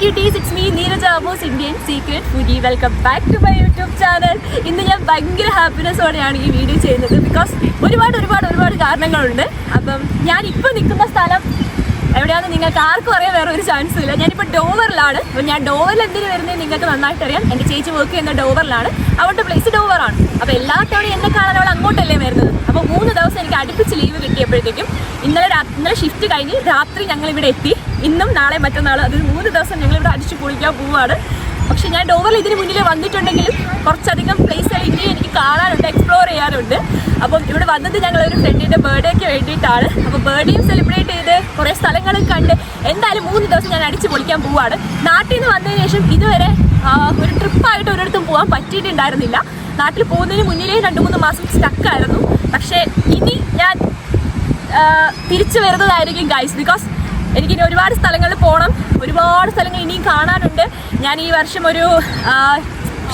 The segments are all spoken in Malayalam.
Cuties it's me Neeraja Amos Indian secret foodie welcome back to my YouTube channel ഇന്ന് ഞാൻ ഭയങ്കര ഹാപ്പിനെസ്സോടെയാണ് ഈ വീഡിയോ ചെയ്യുന്നത് ബിക്കോസ് ഒരുപാട് ഒരുപാട് ഒരുപാട് കാരണങ്ങളുണ്ട്. അപ്പം ഞാൻ ഇപ്പോൾ നിൽക്കുന്ന സ്ഥലം എവിടെയാണെന്ന് നിങ്ങൾക്ക് ആർക്കും അറിയാൻ വേറെ ഒരു ചാൻസും ഇല്ല. ഞാനിപ്പോൾ ഡോവറിലാണ്. അപ്പം ഞാൻ ഡോവറിൽ എന്തിന് വരുന്നത് നിങ്ങൾക്ക് നന്നായിട്ട് അറിയാം എന്റെ ചേച്ചി വർക്ക് ചെയ്യുന്ന ഡോവറിലാണ്. അവളുടെ പ്ലേസ് ഡോവറാണ് അപ്പോൾ എല്ലാ തവണയും എന്നെ കാണാൻ അവൾ അങ്ങോട്ടല്ലേ വരുന്നത്? അപ്പോൾ മൂന്ന് ദിവസം എനിക്ക് അടുപ്പിച്ച് ലീവ് കിട്ടിയപ്പോഴത്തേക്കും ഇന്നലെ ഇന്നലെ ഷിഫ്റ്റ് കഴിഞ്ഞ് രാത്രി ഞങ്ങൾ ഇവിടെ എത്തി. ഇന്നും നാളെ മറ്റന്നാൾ അത് മൂന്ന് ദിവസം ഞങ്ങൾ ഇവിടെ അടിച്ചു പൊളിക്കാൻ പോവാണ്. പക്ഷെ ഞാൻ ഡോവറിൽ ഇതിന് മുന്നിൽ വന്നിട്ടുണ്ടെങ്കിലും കുറച്ചധികം പ്ലേസുകൾ ഇനിയും എനിക്ക് കാണാനുണ്ട് എക്സ്പ്ലോർ ചെയ്യാനുണ്ട്. അപ്പം ഇവിടെ വന്നത് ഞങ്ങൾ ഒരു ഫ്രണ്ടിന്റെ ബർത്ത്ഡേക്ക് വേണ്ടിയിട്ടാണ്. അപ്പോൾ ബർത്ത്ഡേയും സെലിബ്രേറ്റ് ചെയ്ത് കുറേ സ്ഥലങ്ങളും കണ്ട് എന്തായാലും മൂന്ന് ദിവസം ഞാൻ അടിച്ച് പൊളിക്കാൻ പോവാണ്. നാട്ടിൽ നിന്ന് വന്നതിന് ശേഷം ഇതുവരെ ഒരു ട്രിപ്പായിട്ട് ഒരിടത്തും പോകാൻ പറ്റിയിട്ടുണ്ടായിരുന്നില്ല. നാട്ടിൽ പോകുന്നതിന് മുന്നിലേ രണ്ട് മൂന്ന് മാസം സ്റ്റക്കായിരുന്നു പക്ഷേ ഇനി ഞാൻ തിരിച്ചു വരുന്നതായിരിക്കും ഗൈസ് ബിക്കോസ് എനിക്കിനി ഒരുപാട് സ്ഥലങ്ങളിൽ പോകണം ഒരുപാട് സ്ഥലങ്ങൾ ഇനിയും കാണാനുണ്ട്. ഞാൻ ഈ വർഷം ഒരു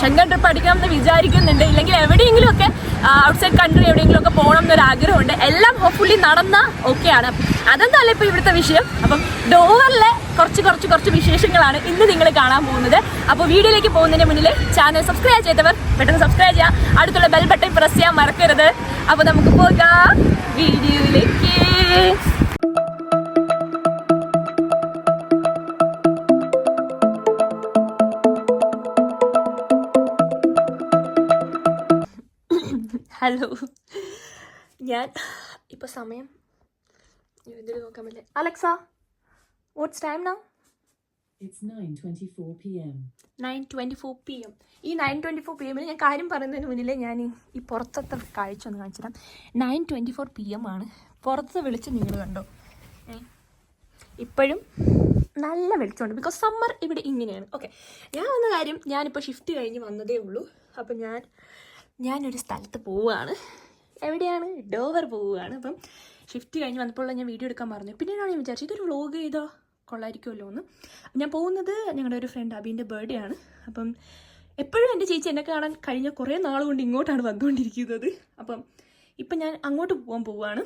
ഷെങ്കൻ ട്രിപ്പ് അടിക്കണം എന്ന് വിചാരിക്കുന്നുണ്ട്. ഇല്ലെങ്കിൽ എവിടെയെങ്കിലുമൊക്കെ ഔട്ട്സൈഡ് കൺട്രി എവിടെയെങ്കിലുമൊക്കെ പോകണം എന്നൊരു ആഗ്രഹമുണ്ട്. എല്ലാം ഹോപ്പ്ഫുള്ളി നടന്ന ഓക്കെയാണ് അതെന്നല്ല ഇപ്പോൾ ഇവിടുത്തെ വിഷയം? അപ്പം ഡോവറിലെ കുറച്ച് കുറച്ച് കുറച്ച് വിശേഷങ്ങളാണ് ഇന്ന് നിങ്ങൾ കാണാൻ പോകുന്നത്. അപ്പോൾ വീഡിയോയിലേക്ക് പോകുന്നതിന് മുന്നിൽ ചാനൽ സബ്സ്ക്രൈബ് ചെയ്തവർ പെട്ടെന്ന് സബ്സ്ക്രൈബ് ചെയ്യുക. അടുത്തുള്ള ബെൽ ബട്ടൺ പ്രസ് ചെയ്യാൻ മറക്കരുത്. അപ്പോൾ നമുക്ക് പോകാം. വീഡിയോയിലേക്ക് ഹലോ ഞാൻ ഇപ്പോൾ സമയം ഇതിൽ നോക്കാൻ പറ്റില്ല Alexa what's time now It's 9:24 p.m. Nine twenty four P M ഈ നയൻ ട്വന്റി ഫോർ പി എമ്മിൽ ഞാൻ കാര്യം പറയുന്നതിന് മുന്നിലേ ഞാൻ ഈ- ഈ പുറത്തത്തെ കാഴ്ച ഒന്ന് കാണിച്ചു തരാം. Nine twenty four P M ആണ്. പുറത്ത് വെളിച്ചം നിങ്ങൾ കണ്ടോ? ഇപ്പോഴും നല്ല വെളിച്ചമുണ്ട്. ബിക്കോസ് സമ്മർ ഇവിടെ ഇങ്ങനെയാണ്. ഓക്കെ ഞാൻ വന്ന കാര്യം ഞാനിപ്പോൾ ഷിഫ്റ്റ് കഴിഞ്ഞ് വന്നതേ ഉള്ളൂ. അപ്പം ഞാൻ ഞാനൊരു സ്ഥലത്ത് പോവുകയാണ്. എവിടെയാണ്? ഡോവർ പോവുകയാണ്. അപ്പം ഷിഫ്റ്റ് കഴിഞ്ഞ് വന്നപ്പോൾ ഞാൻ വീഡിയോ എടുക്കാൻ പറഞ്ഞു പിന്നീടാണ് ഞാൻ വിചാരിച്ചത് ഇതൊരു വ്ളോഗ് ചെയ്തോ കൊള്ളായിരിക്കുമല്ലോ എന്ന്. ഞാൻ പോകുന്നത് ഞങ്ങളുടെ ഒരു ഫ്രണ്ട് അബീന്റെ ബർത്ത്ഡേ ആണ്. അപ്പം എപ്പോഴും എന്റെ ചേച്ചി എന്നെ കാണാൻ കഴിഞ്ഞ കുറേ നാൾ കൊണ്ട് ഇങ്ങോട്ടാണ് വന്നുകൊണ്ടിരിക്കുന്നത്. അപ്പം ഇപ്പം ഞാൻ അങ്ങോട്ട് പോകാൻ പോവുകയാണ്.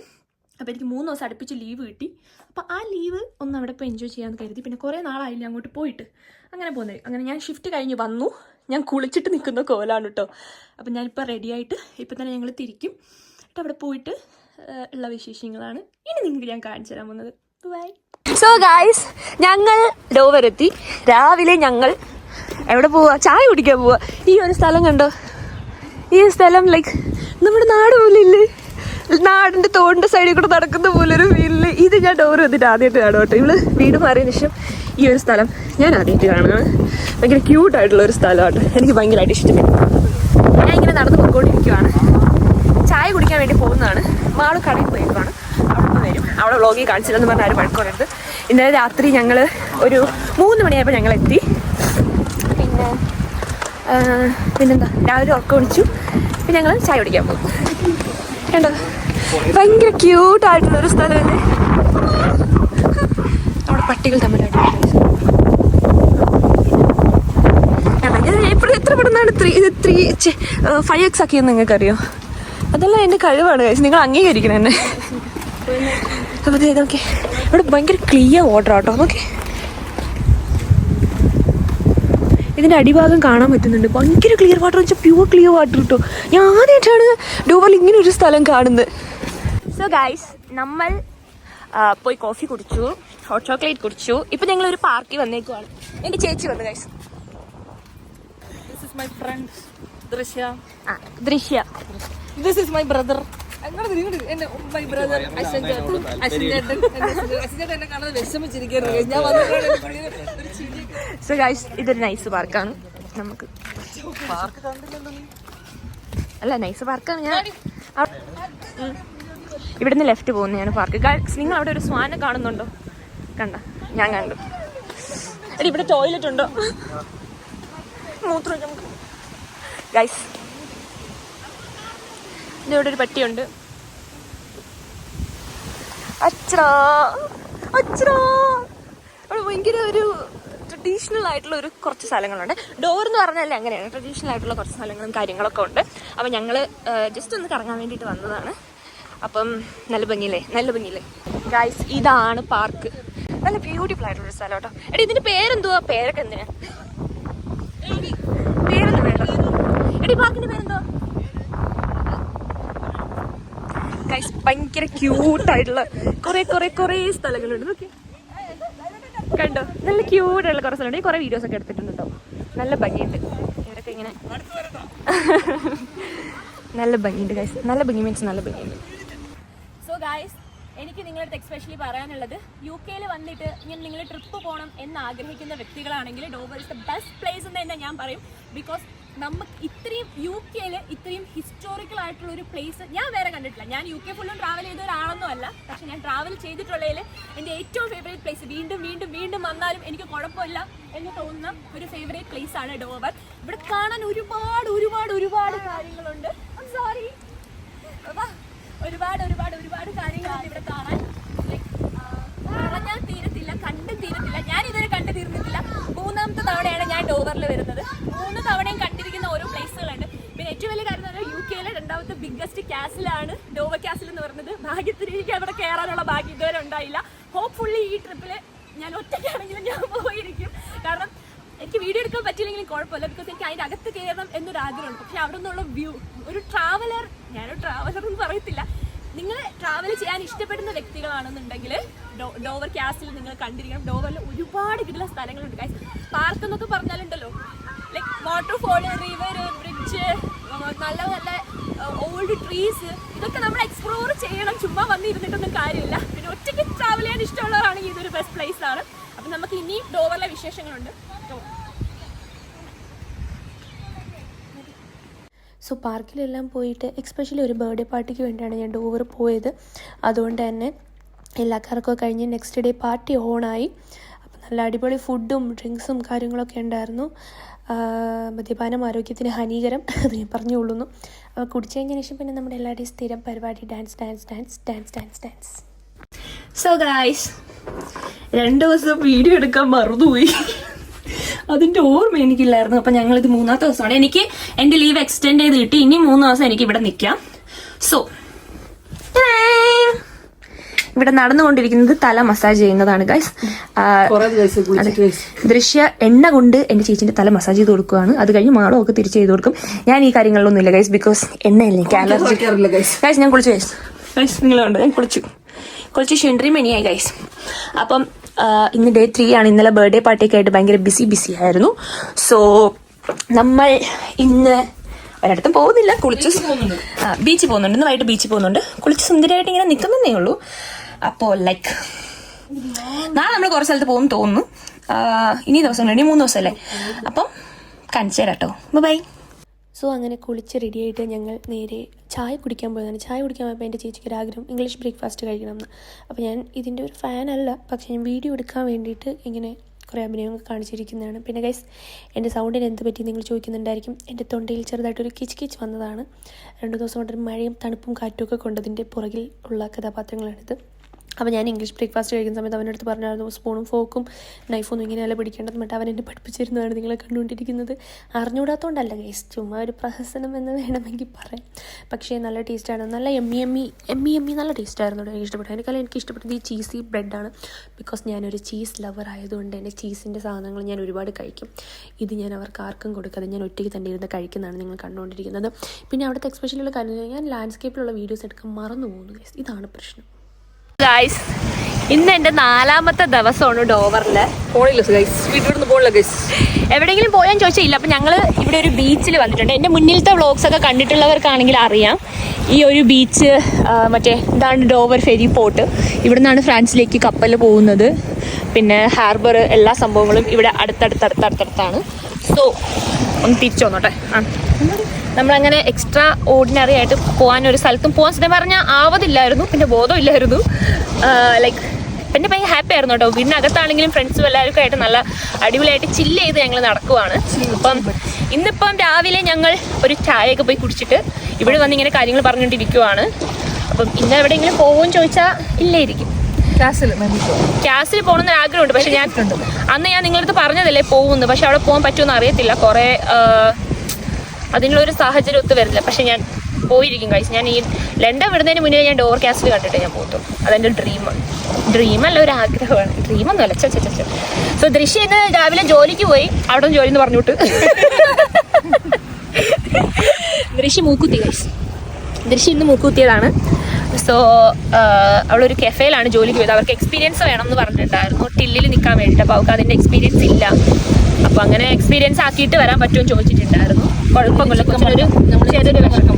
അപ്പോൾ എനിക്ക് മൂന്ന് ദിവസം അടുപ്പിച്ച് ലീവ് കിട്ടി. അപ്പോൾ ആ ലീവ് ഒന്ന് അവിടെ ഇപ്പോൾ എൻജോയ് ചെയ്യാമെന്ന് കരുതി. പിന്നെ കുറേ നാളായില്ല അങ്ങോട്ട് പോയിട്ട്. അങ്ങനെ പോകുന്നത് അങ്ങനെ ഞാൻ ഷിഫ്റ്റ് കഴിഞ്ഞ് വന്നു. ഞാൻ കുളിച്ചിട്ട് നിൽക്കുന്ന കോലാണ് കേട്ടോ അപ്പം ഞാനിപ്പോൾ റെഡിയായിട്ട് ഇപ്പം തന്നെ ഞങ്ങൾ തിരിക്കും. എന്നിട്ട് അവിടെ പോയിട്ട് ഉള്ള വിശേഷങ്ങളാണ് ഇനി നിങ്ങൾക്ക് ഞാൻ കാണിച്ചു തരാൻ പോകുന്നത്. ബൈ സോ ഗായ്സ് ഞങ്ങൾ ഡോവരെത്തി. രാവിലെ ഞങ്ങൾ എവിടെ പോവാ? ചായ കുടിക്കാൻ പോവാ. ഈ ഒരു സ്ഥലം കണ്ടോ? ഈ സ്ഥലം ലൈക്ക് നമ്മുടെ നാട് പോലെ ഇല്ലേ? നാടിന്റെ തോടിന്റെ സൈഡിൽ കൂടെ നടക്കുന്ന പോലെ ഒരു ഫീലിൽ ഇത് ഞാൻ ഡോർ വന്നിട്ട് ആദ്യമായിട്ട് കാണും കേട്ടോ. ഇവൾ വീട് മാറിയതിന് ശേഷം ഈ ഒരു സ്ഥലം ഞാൻ ആദ്യമായിട്ട് കാണുകയാണ് ഭയങ്കര ക്യൂട്ടായിട്ടുള്ള ഒരു സ്ഥലമാണ്. എനിക്ക് ഭയങ്കരമായിട്ട് ഇഷ്ടപ്പെട്ടു. ഞാൻ ഇങ്ങനെ നടന്ന് പോയിക്കൊണ്ടിരിക്കുവാണ് ചായ കുടിക്കാൻ വേണ്ടി പോകുന്നതാണ്. മാൾ കടയിൽ പോയിരിക്കുവാണ് അവിടെ വരും. അവിടെ വ്ളോഗിൽ കാണിച്ചില്ലെന്ന് പറഞ്ഞാൽ ആരും വഴക്കുറരുത് ഇന്നലെ രാത്രി ഞങ്ങൾ ഒരു മൂന്ന് മണിയായപ്പോൾ ഞങ്ങൾ എത്തി പിന്നെ പിന്നെന്താ? രാവിലെ ഉറക്കം ഒഴിച്ചു. പിന്നെ ഞങ്ങൾ ചായ കുടിക്കാൻ പോകും കണ്ടോ? ഭയങ്കര ക്യൂട്ടായിട്ടുള്ളൊരു സ്ഥലമല്ലേ പട്ടികൾ തമ്മിലായിട്ട് ഇപ്പോൾ എത്ര പെടുന്നാണ് ത്രീ ത്രീ ഫൈവ് എക്സ് ആക്കിയെന്ന് നിങ്ങൾക്ക് അറിയോ അതെല്ലാം എന്റെ കഴിവാണ് guys. നിങ്ങൾ അംഗീകരിക്കണം എന്നെ. അപ്പോൾ ദേ നോക്കി ഇവിടെ ഭയങ്കര ക്ലിയർ വാട്ടർ ആട്ടോ നോക്കി ഇതിന്റെ അടിഭാഗം കാണാൻ പറ്റുന്നുണ്ട്. ഭയങ്കര ക്ലിയർ വാട്ടർ വെച്ചാൽ പ്യുവർ ക്ലിയർ വാട്ടർ കിട്ടും ഞാൻ ആദ്യമായിട്ടാണ് ഡൂബൽ ഇങ്ങനെ ഒരു സ്ഥലം കാണുന്നത്. സോ ഗൈസ് നമ്മൾ പോയി കോഫി കുടിച്ചു. ഹോട്ട് ചോക്ലേറ്റ് കുടിച്ചു. ഇപ്പൊ ഞങ്ങൾ ഒരു പാർക്കിൽ വന്നേക്കുവാണ്. എന്റെ ചേച്ചി വന്നു guys This is my friend Drishya. ആ ദൃശ്യ. This is my brother. അങ്ങോട്ട് ഇങ്ങോട്ട് തിരി. എന്റെ മൈ ബ്രദർ അശ്വൻ ചേട്ടൻ. അശ്വൻ ചേട്ടൻ എന്നെ അശ്വൻ അശ്വൻ ചേട്ടൻ എന്നെ കാണാതെ വിഷമിച്ചിരിക്കരുത് ഞാൻ വന്നപ്പോഴാണ് ഒരു ചിരിയൊക്കെ സോ ഗൈസ് ഇതൊരു നൈസ് പാർക്കാണ്. നമുക്ക് അല്ല നൈസ് പാർക്കാണ്. ഞാൻ. ഇവിടുന്ന് ലെഫ്റ്റ് പോകുന്നതാണ് പാർക്ക്. നിങ്ങൾ അവിടെ ഒരു സ്വാനെ കാണുന്നുണ്ടോ? കണ്ട. ഞാൻ കണ്ടു. എടി ഇവിടെ ടോയ്ലറ്റ് ഉണ്ടോ? മൂത്രം ഗൈസ് ഇതിവിടെ ഒരു പട്ടിയുണ്ട്. അച്ഛാ അച്ഛാ. അവിടെ ഭയങ്കര ഒരു ട്രഡീഷണൽ ആയിട്ടുള്ള ഒരു കുറച്ച് സ്ഥലങ്ങളുണ്ട്. ഡോർ എന്ന് പറഞ്ഞാൽ അങ്ങനെയാണ്. ട്രഡീഷണൽ ആയിട്ടുള്ള കുറച്ച് സ്ഥലങ്ങളും കാര്യങ്ങളൊക്കെ ഉണ്ട്. അപ്പം ഞങ്ങൾ ജസ്റ്റ് ഒന്ന് കറങ്ങാൻ വേണ്ടിയിട്ട് വന്നതാണ്. അപ്പം നല്ല ഭംഗിയില്ലേ? നല്ല ഭംഗിയില്ലേ? ഗൈസ് ഇതാണ് പാർക്ക് നല്ല ബ്യൂട്ടിഫുൾ ആയിട്ടുള്ള സ്ഥലം കേട്ടോ. എടി ഇതിന്റെ പേരെന്തുവാ? പേരൊക്കെ എന്തിനാ? പേരൊന്നും വേണ്ട. എടി പാർക്കിന്റെ പേരെന്തോ ഭയങ്കര ക്യൂട്ടായിട്ടുള്ള കുറെ കുറെ കുറെ സ്ഥലങ്ങളുണ്ട്. കണ്ടോ? നല്ല ക്യൂട്ടായിട്ടുള്ള കുറെ സ്ഥലമുണ്ട് ഈ വീഡിയോസ് ഒക്കെ എടുത്തിട്ടുണ്ട് കേട്ടോ. നല്ല ഭംഗിയുണ്ട്. ഇവരൊക്കെ ഇങ്ങനെ നല്ല ഭംഗിയുണ്ട് ഗൈസ് നല്ല ഭംഗി മീൻസ് നല്ല ഭംഗിയുണ്ട്. സോ ഗൈസ് എനിക്ക് നിങ്ങളുടെ എക്സ്പെഷ്യലി പറയാനുള്ളത് യു കെയിൽ വന്നിട്ട് ഞാൻ നിങ്ങൾ ട്രിപ്പ് പോകണം എന്ന് ആഗ്രഹിക്കുന്ന വ്യക്തികളാണെങ്കിൽ Dover is the best place എന്ന് തന്നെ ഞാൻ പറയും. ബിക്കോസ് നമുക്ക് ഇത്രയും യു കെയിൽ ഇത്രയും ഹിസ്റ്റോറിക്കൽ ആയിട്ടുള്ള ഒരു പ്ലേസ് ഞാൻ വേറെ കണ്ടിട്ടില്ല. ഞാൻ യു കെ ഫുള്ളും ട്രാവൽ ചെയ്ത ഒരാളൊന്നും അല്ല. പക്ഷെ ഞാൻ ട്രാവൽ ചെയ്തിട്ടുള്ളതിൽ എന്റെ ഏറ്റവും ഫേവറേറ്റ് പ്ലേസ് വീണ്ടും വീണ്ടും വീണ്ടും വന്നാലും എനിക്ക് കുഴപ്പമില്ല എന്ന് തോന്നുന്ന ഒരു ഫേവറേറ്റ് പ്ലേസ് ആണ് ഡോവർ ഇവിടെ കാണാൻ ഒരുപാട് ഒരുപാട് ഒരുപാട് കാര്യങ്ങളുണ്ട്. സോറി ഒരുപാട് ഒരുപാട് ഒരുപാട് കാര്യങ്ങളാണ് ഇവിടെ കാണാൻ. പറഞ്ഞാൽ തീരത്തില്ല കണ്ടു തീരത്തില്ല. ഞാൻ ഇതുവരെ കണ്ടു തീർന്നിട്ടില്ല. മൂന്നാമത്തെ തവണയാണ് ഞാൻ ഡോവറിൽ വരുന്നത്. മൂന്ന് തവണയും കണ്ടിരിക്കുന്ന ഓരോ പ്ലേസുകളുണ്ട്. പിന്നെ ഏറ്റവും വലിയ കാര്യം എന്ന് യു കെയിലെ രണ്ടാമത്തെ ബിഗ്ഗസ്റ്റ് കാസിലാണ് ഡോവ കാസിൽ എന്ന് പറയുന്നത്. ഭാഗ്യത്തിന് എനിക്ക് അവിടെ കയറാനുള്ള ഭാഗ്യം ഇതുവരെ ഉണ്ടായില്ല. ഹോപ്പ്ഫുള്ളി ഈ ട്രിപ്പിൽ ഞാൻ ഒറ്റയ്ക്കാണെങ്കിലും ഞാൻ പോയിരിക്കും. കാരണം എനിക്ക് വീഡിയോ എടുക്കാൻ പറ്റിയില്ലെങ്കിലും കുഴപ്പമില്ല ബിക്കോസ് എനിക്ക് അതിന്റെ അകത്ത് കയറണം എന്നൊരു ആഗ്രഹമുണ്ട്. പക്ഷെ അവിടെ നിന്നുള്ള വ്യൂ ഒരു ട്രാവലർ ഞാനൊരു ട്രാവലർ എന്ന് പറയത്തില്ല. നിങ്ങൾ ട്രാവൽ ചെയ്യാൻ ഇഷ്ടപ്പെടുന്ന വ്യക്തികളാണെന്നുണ്ടെങ്കിൽ ഡോവർ ക്യാസിൽ നിങ്ങൾ കണ്ടിരിക്കണം. ഡോവറിൽ ഒരുപാട് കിട്ടുന്ന സ്ഥലങ്ങളുണ്ട് കാര്യം പാർക്ക് എന്നൊക്കെ പറഞ്ഞാലുണ്ടല്ലോ. ലൈക്ക് വാട്ടർഫോൾ റിവർ ബ്രിഡ്ജ് നല്ല നല്ല ഓൾഡ് ട്രീസ് ഇതൊക്കെ നമ്മൾ എക്സ്പ്ലോർ ചെയ്യണം. ചുമ്മാ വന്നിരുന്നിട്ടൊന്നും കാര്യമില്ല. പിന്നെ ഒറ്റയ്ക്ക് ട്രാവൽ ചെയ്യാൻ ഇഷ്ടമുള്ളവരാണെങ്കിൽ ഇതൊരു ബെസ്റ്റ് പ്ലേസ് ആണ്. അപ്പം നമുക്ക് ഇനിയും ഡോവറിലെ വിശേഷങ്ങളുണ്ട്. സോ പാർക്കിലെല്ലാം പോയിട്ട് എക്സ്പെഷ്യലി ഒരു ബർത്ത്ഡേ പാർട്ടിക്ക് വേണ്ടിയാണ് ഞാൻ ഡോവർ പോയത്. അതുകൊണ്ട് തന്നെ എല്ലാ കറക്കമൊക്കെ കഴിഞ്ഞ് നെക്സ്റ്റ് ഡേ പാർട്ടി ഓണായി അപ്പം നല്ല അടിപൊളി ഫുഡും ഡ്രിങ്ക്സും കാര്യങ്ങളൊക്കെ ഉണ്ടായിരുന്നു. മദ്യപാനം ആരോഗ്യത്തിന് ഹാനികരം അത് ഞാൻ പറഞ്ഞുകൊള്ളുന്നു. അപ്പോൾ കുടിച്ചു കഴിഞ്ഞതിന് ശേഷം പിന്നെ നമ്മുടെ എല്ലാവരുടെയും സ്ഥിരം പരിപാടി dance dance dance dance dance dance so guys രണ്ട് ദിവസം വീഡിയോ എടുക്കാൻ മറന്നുപോയി. അതിന്റെ ഓർമ്മ എനിക്കില്ലായിരുന്നു. അപ്പൊ ഞങ്ങൾ ഇത് മൂന്നാമത്തെ ദിവസമാണ്. എനിക്ക് എന്റെ ലീവ് എക്സ്റ്റെൻഡ് ചെയ്ത് കിട്ടി. ഇനി മൂന്ന് ദിവസം എനിക്ക് ഇവിടെ നിൽക്കാം സോ ഇവിടെ നടന്നുകൊണ്ടിരിക്കുന്നത് തല മസാജ് ചെയ്യുന്നതാണ് ഗൈസ് ദൃശ്യ എണ്ണ കൊണ്ട് എന്റെ ചേച്ചിന്റെ തല മസാജ് ചെയ്ത് കൊടുക്കുകയാണ് അത് കഴിഞ്ഞ് മാളോ ഒക്കെ തിരിച്ചു ചെയ്ത് കൊടുക്കും. ഞാൻ ഈ കാര്യങ്ങളിലൊന്നും ഇല്ല ഗൈസ് ബിക്കോസ് എണ്ണയല്ലേ എനിക്ക് അലർജി ഗൈസ് ഞാൻ കുളിച്ചു ഗൈസ് കണ്ടോ? ഞാൻ കുളിച്ചു. കുളിച്ച് ഷിൻഡ്രി മണിയായി ഗൈസ് അപ്പം ഇന്ന് ഡേ ത്രീ ആണ്. ഇന്നലെ ബർത്ത്ഡേ പാർട്ടിയൊക്കെ ആയിട്ട് ഭയങ്കര ബിസി ബിസി ആയിരുന്നു. സോ നമ്മൾ ഇന്ന് ഒരിടത്തും പോകുന്നില്ല. കുളിച്ച് ആ ബീച്ചിൽ പോകുന്നുണ്ട്. ഇന്ന് വൈകിട്ട് ബീച്ചിൽ പോകുന്നുണ്ട്. കുളിച്ച് സുന്ദരമായിട്ട് ഇങ്ങനെ നിൽക്കുന്നതേ ഉള്ളൂ. അപ്പോൾ ലൈക്ക് നാളെ നമ്മൾ കുറച്ച് സ്ഥലത്ത് പോകും തോന്നുന്നു. ഇനി ദിവസം ഇനി മൂന്ന് ദിവസമല്ലേ? അപ്പം കാണിച്ചു തരാം കേട്ടോ ബൈ സോ അങ്ങനെ കുളിച്ച് റെഡിയായിട്ട് ഞങ്ങൾ നേരെ ചായ കുടിക്കാൻ പോയതാണ്. ചായ കുടിക്കാൻ പോയപ്പോൾ എന്റെ ചേച്ചിക്ക് ഒരു ആഗ്രഹം ഇംഗ്ലീഷ് ബ്രേക്ക്ഫാസ്റ്റ് കഴിക്കണം എന്ന് അപ്പോൾ ഞാൻ ഇതിന്റെ ഒരു ഫാനല്ല പക്ഷേ ഞാൻ വീഡിയോ എടുക്കാൻ വേണ്ടിയിട്ട് ഇങ്ങനെ കുറേ അഭിനയങ്ങൾ കാണിച്ചിരിക്കുന്നതാണ്. പിന്നെ ഗൈസ് എന്റെ സൗണ്ടിന് എന്ത് പറ്റി നിങ്ങൾ ചോദിക്കുന്നുണ്ടായിരിക്കും. എന്റെ തൊണ്ടയിൽ ചെറുതായിട്ടൊരു കിച്ച് കിച്ച് വന്നതാണ്. രണ്ട് ദിവസം കൊണ്ടൊരു മഴയും തണുപ്പും കാറ്റുമൊക്കെ കൊണ്ടതിന്റെ പുറകിൽ ഉള്ള കഥാപാത്രങ്ങളാണിത്. അപ്പോൾ ഞാൻ ഇംഗ്ലീഷ് ബ്രേക്ക്ഫാസ്റ്റ് കഴിക്കുന്ന സമയത്ത് അവന്റെ അടുത്ത് പറഞ്ഞായിരുന്നു സ്പൂണും ഫോക്കും നൈഫൊന്നും ഇങ്ങനെയല്ല പിടിക്കേണ്ടത്? എന്നിട്ട് അവൻ എന്നെ പഠിപ്പിച്ചിരുന്നതാണ് നിങ്ങളെ കണ്ടുകൊണ്ടിരിക്കുന്നത്. അറിഞ്ഞുകൂടാത്തതുകൊണ്ടല്ല ഗൈസ് ചുമ്മാ ഒരു പ്രഹസനം എന്ന് വേണമെങ്കിൽ പറയാം. പക്ഷേ നല്ല ടേസ്റ്റാണ് നല്ല എമ്മി എമ്മി എമ്മി എമ്മി നല്ല ടേസ്റ്റായിരുന്നു എനിക്ക് ഇഷ്ടപ്പെട്ടു അതിനേക്കാളും എനിക്ക് ഇഷ്ടപ്പെട്ടത് ഈ ചീസി ബ്രെഡാണ് ബിക്കോസ് ഞാനൊരു ചീസ് ലവർ ആയതുകൊണ്ട് തന്നെ ചീസിന്റെ സാധനങ്ങൾ ഞാൻ ഒരുപാട് കഴിക്കും. ഇത് ഞാൻ അവർക്ക് ആർക്കും കൊടുക്കാതെ ഞാൻ ഒറ്റയ്ക്ക് തന്നെ ഇരുന്ന് കഴിക്കുന്നതാണ് നിങ്ങൾ കണ്ടുകൊണ്ടിരിക്കുന്നത്. പിന്നെ അവിടുത്തെ എക്സ്പെഷ്യലുള്ള കാര്യം ഞാൻ ലാൻഡ്സ്കേപ്പിലുള്ള വീഡിയോസ് എടുക്കാൻ മറന്നു പോകുന്നു ഗേസ് ഇതാണ് പ്രശ്നം. ഗായ്സ് ഇന്ന് എന്റെ നാലാമത്തെ ദിവസമാണ് ഡോവറിൽ. പോളില്ല ഗൈസ് വീട്ടിൽ പോളില്ല ഗൈസ് എവിടെയെങ്കിലും പോയാൻ ചോദിച്ചില്ല അപ്പം ഞങ്ങൾ ഇവിടെ ഒരു ബീച്ചിൽ വന്നിട്ടുണ്ട്. എന്റെ മുന്നിലത്തെ വ്ളോഗ്സ് ഒക്കെ കണ്ടിട്ടുള്ളവർക്കാണെങ്കിൽ അറിയാം. ഈ ഒരു ബീച്ച് മറ്റേ ഇതാണ് ഡോവർ ഫെരി പോർട്ട്. ഇവിടെ നിന്നാണ് ഫ്രാൻസിലേക്ക് കപ്പൽ പോകുന്നത്. പിന്നെ ഹാർബർ എല്ലാ സംഭവങ്ങളും ഇവിടെ അടുത്തടുത്തടുത്തടുത്താണ് സോ ഒന്ന് തിരിച്ചു വന്നോട്ടെ. ആ. നമ്മളങ്ങനെ എക്സ്ട്രാ ഓർഡിനറി ആയിട്ട് പോകാൻ ഒരു സ്ഥലത്തും പോകാൻ സത്യം പറഞ്ഞാൽ ആവതില്ലായിരുന്നു പിന്നെ ബോധമില്ലായിരുന്നു. ലൈക്ക് പിന്നെ ഭയങ്കര ഹാപ്പി ആയിരുന്നു കേട്ടോ. വീടിനകത്താണെങ്കിലും ഫ്രണ്ട്സും എല്ലാവർക്കും ആയിട്ട് നല്ല അടിപൊളിയായിട്ട് ചില്ല് ചെയ്ത് ഞങ്ങൾ നടക്കുവാണ്. അപ്പം ഇന്നിപ്പം രാവിലെ ഞങ്ങൾ ഒരു ചായയൊക്കെ പോയി കുടിച്ചിട്ട് ഇവിടെ വന്ന് ഇങ്ങനെ കാര്യങ്ങൾ പറഞ്ഞുകൊണ്ടിരിക്കുവാണ്. അപ്പം ഇന്ന് എവിടെയെങ്കിലും പോകുമെന്ന് ചോദിച്ചാൽ ഇല്ലായിരിക്കും. ക്യാസിൽ പോകണമെന്ന് ആഗ്രഹമുണ്ട്. പക്ഷെ ഞാൻ അന്ന് ഞാൻ നിങ്ങളടുത്ത് പറഞ്ഞതല്ലേ പോകുന്നു പക്ഷെ അവിടെ പോകാൻ പറ്റുമെന്ന് അറിയത്തില്ല. കുറേ അതിനുള്ളൊരു സാഹചര്യം ഒത്തു വരുന്നില്ല പക്ഷെ ഞാൻ പോയിരിക്കും കഴിച്ച് ഞാൻ ഈ ലണ്ടൻ വിടുന്നതിന് മുന്നേ ഞാൻ ഡോർ കാസ്റ്റിൽ കണ്ടിട്ട് ഞാൻ പോകത്തു അതെന്റെ ഡ്രീമാണ് ഡ്രീമല്ല ഒരു ആഗ്രഹമാണ്. ഡ്രീമൊന്നുമല്ല ചെ ചെ ചെ സോ ദൃശ്യ ഇന്ന് രാവിലെ ജോലിക്ക് പോയി. അവിടെ ജോലി എന്ന് പറഞ്ഞുവിട്ട്. ദൃശ്യ മൂക്കുത്തി കഴിച്ചു ദൃശ്യ ഇന്ന് മൂക്കുത്തിയതാണ്. സോ അവളൊരു കെഫേയിലാണ് ജോലിക്ക് പോയത്. അവർക്ക് എക്സ്പീരിയൻസ് വേണം എന്ന് പറഞ്ഞിട്ടുണ്ടായിരുന്നു. ടില്ലിൽ നിൽക്കാൻ വേണ്ടിയിട്ട്. അപ്പോൾ അവൾക്ക് അതിന്റെ എക്സ്പീരിയൻസ് ഇല്ല. അപ്പോൾ അങ്ങനെ എക്സ്പീരിയൻസ് ആക്കിയിട്ട് വരാൻ പറ്റുമെന്ന് ചോദിച്ചിട്ടുണ്ടായിരുന്നു. കുഴപ്പമില്ല കൊച്ചിനൊരു ചെറിയൊരു വിഷമം.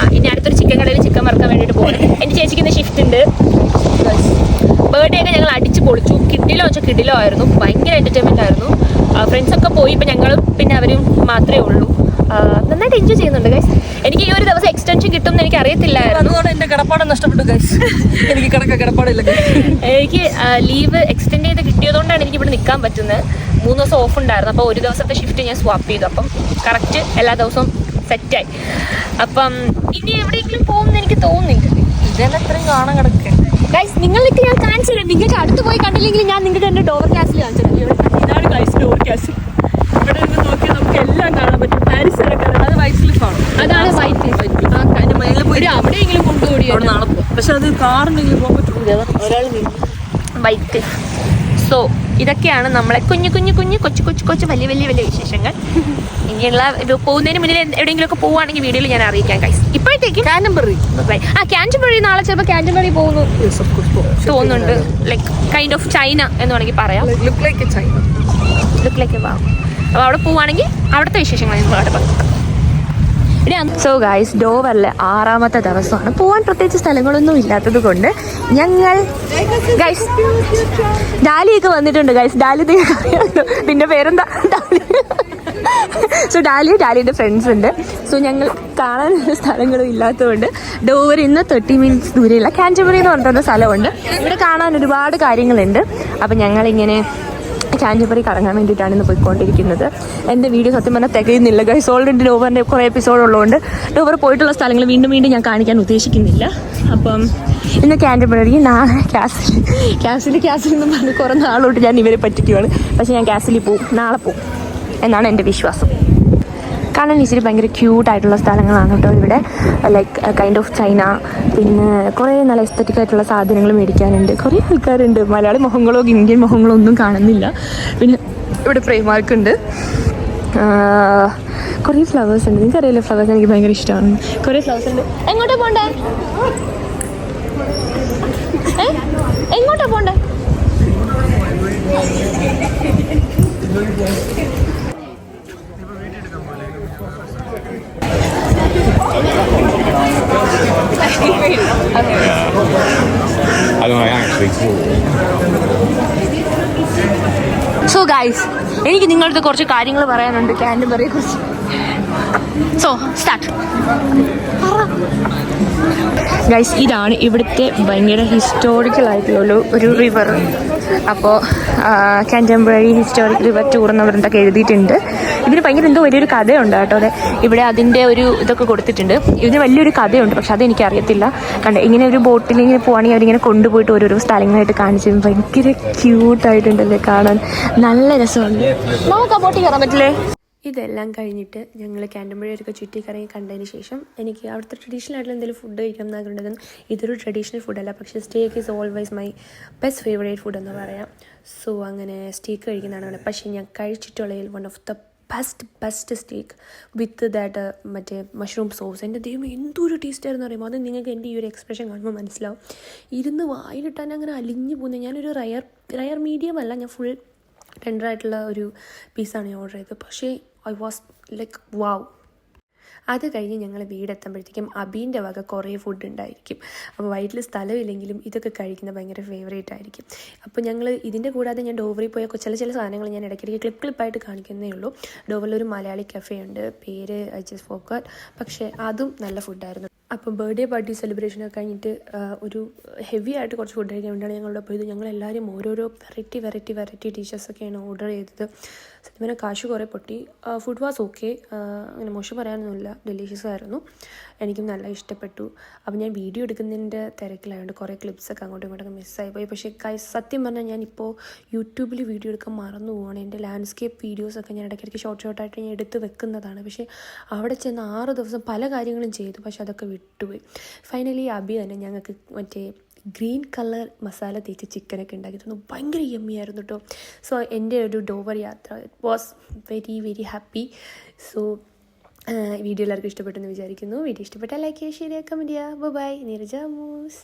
ആ ഇനി അടുത്തൊരു ചിക്കൻ കടയിൽ ചിക്കൻ വറുക്കാൻ വേണ്ടിയിട്ട് പോകണം എന്റെ ചേച്ചിക്ക് ഇന്ന് ഷിഫ്റ്റ് ഉണ്ട്. ബർത്ത്ഡേ ഒക്കെ ഞങ്ങൾ അടിച്ച് പൊളിച്ചു. കിഡിലോ വെച്ചാൽ കിഡിലോ ആയിരുന്നു. ഭയങ്കര എന്റർടൈൻമെന്റ് ആയിരുന്നു. ഫ്രണ്ട്സ് ഒക്കെ പോയി ഇപ്പം ഞങ്ങളും പിന്നെ അവരും മാത്രമേ ഉള്ളൂ. നന്നായിട്ട് എൻജോയ് ചെയ്യുന്നുണ്ട് ഗൈസ് എനിക്ക് ഈ ഒരു ദിവസം എക്സ്റ്റൻഷൻ കിട്ടും എന്ന് എനിക്ക് അറിയത്തില്ലായിരുന്നു അതുകൊണ്ട് എന്റെ കിടപ്പാടം നഷ്ടപ്പെട്ടു ഗൈസ് എനിക്ക് കിടക്ക കിടപ്പാടില്ല guys. എനിക്ക് ലീവ് എക്സ്റ്റെൻഡ് ചെയ്ത് കിട്ടിയതുകൊണ്ടാണ് എനിക്ക് ഇവിടെ നിൽക്കാൻ പറ്റുന്നത്. മൂന്ന് ദിവസം ഓഫ് ഉണ്ടായിരുന്നു. അപ്പോൾ ഒരു ദിവസത്തെ ഷിഫ്റ്റ് ഞാൻ സ്വാപ്പ് ചെയ്തു. അപ്പം കറക്റ്റ് എല്ലാ ദിവസവും സെറ്റായി അപ്പം ഇനി എവിടെയെങ്കിലും പോകുമെന്ന് എനിക്ക് തോന്നുന്നില്ല. ഇതെല്ലാം ഇത്രയും കാണാൻ കിടക്കുക ഗൈസ് നിങ്ങൾക്ക് ഞാൻ കാണിച്ചു തരാം നിങ്ങൾക്ക് അടുത്ത് പോയി കണ്ടില്ലെങ്കിൽ ഞാൻ നിങ്ങൾക്ക് എന്റെ ഡോർ ക്യാസിൽ കാണിച്ചു തരാം ഇതാണ് ഗൈസ് ഡോർ കാസിൽ ഇവിടെ നിന്ന് നോക്കിയാൽ നമുക്ക് എല്ലാം കാണാൻ പറ്റും. പാരീസ് വരെ കാണാം. അത് വൈറ്റ് അതാണ് വൈറ്റ് ആ അതിന്റെ മേലെ പോയി അവിടെയെങ്കിലും കൊണ്ടുകൂടി അവിടെ നാളെ പോകും പക്ഷെ അത് കാറിനെങ്കിലും പോകാൻ പറ്റില്ല ഒരാൾ വൈറ്റ് സോ ഇതൊക്കെയാണ് നമ്മളെ കുഞ്ഞു കുഞ്ഞു കുഞ്ഞു കൊച്ചു കൊച്ചു കൊച്ചു വലിയ വലിയ വലിയ വിശേഷങ്ങൾ. ഇനിയുള്ള പോകുന്നതിന് മുന്നിൽ എവിടെയെങ്കിലും എവിടെയെങ്കിലുമൊക്കെ പോവുകയാണെങ്കിൽ വീഡിയോയിൽ ഞാൻ അറിയിക്കാം കൈസ് ഇപ്പോഴത്തേക്ക് കാനംബറി ആ കാഞ്ചൻബറി നാളെ ചിലപ്പോൾ കാഞ്ചൻബറി പോകുന്നു. തോന്നുന്നുണ്ട്. ലൈക്ക് കൈൻഡ് ഓഫ് ചൈന എന്ന് വേണമെങ്കിൽ പറയാം. Look like China look like അപ്പോൾ അവിടെ പോവുകയാണെങ്കിൽ അവിടുത്തെ വിശേഷങ്ങൾ നിങ്ങൾ അവിടെ പറയാം. സോ ഗൈസ് ഡോവറിലെ ആറാമത്തെ ദിവസമാണ്. പോവാൻ പ്രത്യേകിച്ച് സ്ഥലങ്ങളൊന്നും ഇല്ലാത്തത് കൊണ്ട് ഞങ്ങൾ ഗൈസ് ഡാലിയൊക്കെ വന്നിട്ടുണ്ട് ഗൈസ് ഡാലി അറിയാമല്ലോ നിന്റെ പേരെന്താ ഡാലി. സോ ഡാലി ഡാലിയുടെ ഫ്രണ്ട്സ് ഉണ്ട്. സോ ഞങ്ങൾ കാണാൻ സ്ഥലങ്ങളും ഇല്ലാത്തതുകൊണ്ട് ഡോവർ ഇന്ന് തേർട്ടി മിനിറ്റ്സ് ദൂരെയുള്ള കാഞ്ചബറി എന്ന് പറഞ്ഞിട്ടുള്ള സ്ഥലമുണ്ട്. ഇവിടെ കാണാൻ ഒരുപാട് കാര്യങ്ങളുണ്ട്. അപ്പം ഞങ്ങളിങ്ങനെ കാഞ്ചിപ്പറി കറങ്ങാൻ വേണ്ടിയിട്ടാണ് ഇന്ന് പോയിക്കൊണ്ടിരിക്കുന്നത്. എന്റെ വീഡിയോ സത്യം പറഞ്ഞാൽ തികയുന്നില്ല. ഗൈസ് ഓൾറെഡി ഡോവറിന്റെ കുറേ എപ്പിസോഡ് ഉള്ളതുകൊണ്ട് ഡോവർ പോയിട്ടുള്ള സ്ഥലങ്ങൾ വീണ്ടും വീണ്ടും ഞാൻ കാണിക്കാൻ ഉദ്ദേശിക്കുന്നില്ല. അപ്പം ഇന്ന് കാന്റബറി നാളെ ക്യാസിൽ ക്യാസിൽ ക്യാസിൽ എന്ന് പറഞ്ഞ് കുറേ നാളോട്ട് ഞാൻ ഇവരെ പറ്റിക്കുവാണ്. പക്ഷേ ഞാൻ ക്യാസിൽ പോവും. നാളെ പോവും. എന്നാണ് എന്റെ വിശ്വാസം. കാണാൻ ഇച്ചിരി ഭയങ്കര ക്യൂട്ടായിട്ടുള്ള സ്ഥലങ്ങളാണ് കേട്ടോ ഇവിടെ. ലൈക്ക് കൈൻഡ് ഓഫ് ചൈന പിന്നെ കുറേ നല്ല എസ്തറ്റിക് ആയിട്ടുള്ള സാധനങ്ങൾ മേടിക്കാനുണ്ട്. കുറേ ആൾക്കാരുണ്ട്. മലയാളി മുഖങ്ങളോ ഇന്ത്യൻ മുഖങ്ങളോ ഒന്നും കാണുന്നില്ല. പിന്നെ ഇവിടെ പ്രേമാർക്ക് ഉണ്ട് കുറേ ഫ്ലവേഴ്സ് ഉണ്ട്. നിങ്ങൾക്ക് അറിയില്ല ഫ്ലവേഴ്സ് എനിക്ക് ഭയങ്കര ഇഷ്ടമാണ്. കുറേ ഫ്ലവേഴ്സ് ഉണ്ട്. എങ്ങോട്ടാ പോണ്ടേ? എങ്ങോട്ടാ പോണ്ടേ? I don't know, actually cool. So guys എനിക്ക് നിങ്ങളുടെ കുറച്ച് കാര്യങ്ങൾ പറയാനുണ്ട് കാൻഡബറിയെ കുറിച്ച്. സോ സ്റ്റാർട്ട് ഗൈസ് ഇതാണ് ഇവിടുത്തെ ഭയങ്കര ഹിസ്റ്റോറിക്കൽ ആയിട്ടുള്ള ഒരു റിവർ അപ്പോൾ കാന്റംപററി ഹിസ്റ്റോറിക് റിവർ ടൂർ എന്ന് പറഞ്ഞിട്ടൊക്കെ എഴുതിയിട്ടുണ്ട്. ഇതിന് ഭയങ്കര എന്തോ വലിയൊരു കഥയുണ്ട് കേട്ടോ അതെ. ഇവിടെ അതിന്റെ ഒരു ഇതൊക്കെ കൊടുത്തിട്ടുണ്ട്. ഇതിന് വലിയൊരു കഥയുണ്ട് പക്ഷെ അതെനിക്ക് അറിയത്തില്ല. കണ്ട ഇങ്ങനെ ഒരു ബോട്ടിൽ ഇങ്ങനെ പോവാണെങ്കിൽ അവരിങ്ങനെ കൊണ്ടുപോയിട്ട് ഓരോരോ സ്ഥലങ്ങളായിട്ട് കാണിച്ചു. ഭയങ്കര ക്യൂട്ടായിട്ടുണ്ടല്ലേ കാണാൻ. നല്ല രസമുണ്ട് നമുക്ക് ആ ബോട്ടിൽ കയറാൻ പറ്റില്ലേ? ഇതെല്ലാം കഴിഞ്ഞിട്ട് ഞങ്ങൾ ക്യാന്റമ്പഴിയൊക്കെ ചുറ്റിക്കറങ്ങി കണ്ടതിന് ശേഷം എനിക്ക് അവിടുത്തെ ട്രഡീഷണൽ ആയിട്ടുള്ള എന്തെങ്കിലും ഫുഡ് കഴിക്കണം എന്നാഗ്രഹം ഇതൊരു ട്രഡീഷണൽ ഫുഡല്ല പക്ഷേ steak is always my best favourite food എന്ന് പറയാം. സോ അങ്ങനെ സ്റ്റേക്ക് കഴിക്കുന്നതാണ് പക്ഷേ ഞാൻ കഴിച്ചിട്ടുള്ളതിൽ one of the best best steak with that മറ്റേ മഷ്റൂം സോസ് എന്റെ ദൈവം എന്തൊരു ടേസ്റ്റ് ആയിരുന്നു അറിയുമ്പോൾ അത് നിങ്ങൾക്ക് എന്റെ ഈ ഒരു എക്സ്പ്രഷൻ കാണുമ്പോൾ മനസ്സിലാവും. ഇരുന്ന് വായിലിട്ടാൻ അങ്ങനെ അലിഞ്ഞു പോകുന്നത് ഞാനൊരു റയർ റയർ മീഡിയം അല്ല. ഞാൻ ഫുൾ ടെൻഡറായിട്ടുള്ള ഒരു പീസാണ് ഞാൻ ഓർഡർ ചെയ്തത്. പക്ഷേ ഐ വാസ് ലൈക്ക് വാവ് അത് കഴിഞ്ഞ് ഞങ്ങൾ വീടെത്തുമ്പോഴത്തേക്കും അബീന്റെ വക കുറേ ഫുഡ് ഉണ്ടായിരിക്കും. അപ്പോൾ വയറ്റിൽ സ്ഥലമില്ലെങ്കിലും ഇതൊക്കെ കഴിക്കുന്നത് ഭയങ്കര ഫേവറേറ്റ് ആയിരിക്കും. അപ്പോൾ ഞങ്ങൾ ഇതിന്റെ കൂടാതെ ഞാൻ ഡോവറിൽ പോയ ചില ചില സാധനങ്ങൾ ഞാൻ ഇടയ്ക്കിടയ്ക്ക് ക്ലിപ്പ് ക്ലിപ്പായിട്ട് കാണിക്കുന്നേ ഉള്ളൂ. ഡോവറിൽ ഒരു മലയാളി കഫേ ഉണ്ട്. പേര് ഐ ജസ്റ്റ് ഫോക്കർ പക്ഷേ അതും നല്ല ഫുഡായിരുന്നു അപ്പം ബർത്ത്ഡേ പാർട്ടി സെലിബ്രേഷനൊക്കെ കഴിഞ്ഞിട്ട് ഒരു ഹെവി ആയിട്ട് കുറച്ച് ഫുഡ് കഴിക്കാൻ വേണ്ടിയാണ് ഞങ്ങളുടെ പോയത്. ഞങ്ങളെല്ലാവരും ഓരോരോ വെറൈറ്റി വെറൈറ്റി വെറൈറ്റി ഡിഷസൊക്കെയാണ് ഓർഡർ ചെയ്തത്. സത്യം പറഞ്ഞാൽ കാശ് കുറേ പൊട്ടി. ഫുഡ് വാസ് ഓക്കെ അങ്ങനെ മോശം പറയാനൊന്നുമില്ല. ഡെലീഷ്യസ് ആയിരുന്നു. എനിക്കും നല്ല ഇഷ്ടപ്പെട്ടു. അപ്പം ഞാൻ വീഡിയോ എടുക്കുന്നതിന്റെ തിരക്കിലായതുകൊണ്ട് കുറേ ക്ലിപ്സൊക്കെ അങ്ങോട്ടും ഇങ്ങോട്ടൊക്കെ മിസ്സായി പോയി പക്ഷേ കൈ സത്യം പറഞ്ഞാൽ ഞാനിപ്പോൾ യൂട്യൂബിൽ വീഡിയോ എടുക്കാൻ മറന്നു പോവാണ്. എന്റെ ലാൻഡ്സ്കേപ്പ് വീഡിയോസൊക്കെ ഞാൻ ഇടയ്ക്കിടയ്ക്ക് ഷോർട്ട് ഷോർട്ടായിട്ട് ഞാൻ എടുത്ത് വെക്കുന്നതാണ്. പക്ഷേ അവിടെ ചെന്ന് ആറ് ദിവസം പല കാര്യങ്ങളും ചെയ്തു. പക്ഷേ അതൊക്കെ വിട്ടുപോയി. ഫൈനലി അബി തന്നെ ഞങ്ങൾക്ക് മറ്റേ ഗ്രീൻ കളർ മസാല തേച്ച് ചിക്കനൊക്കെ ഉണ്ടാക്കി ഭയങ്കര യമ്മിയായിരുന്നു കേട്ടോ സോ എന്റെ ഒരു ഡോവർ യാത്ര it was very very happy so video എല്ലാവർക്കും ഇഷ്ടപ്പെട്ടെന്ന് വിചാരിക്കുന്നു. വീഡിയോ ഇഷ്ടപ്പെട്ടാൽ ലൈക്ക് ചെയ്യുക കമന്റ് ചെയ്യുക ബൈ നീരജ മൂസ്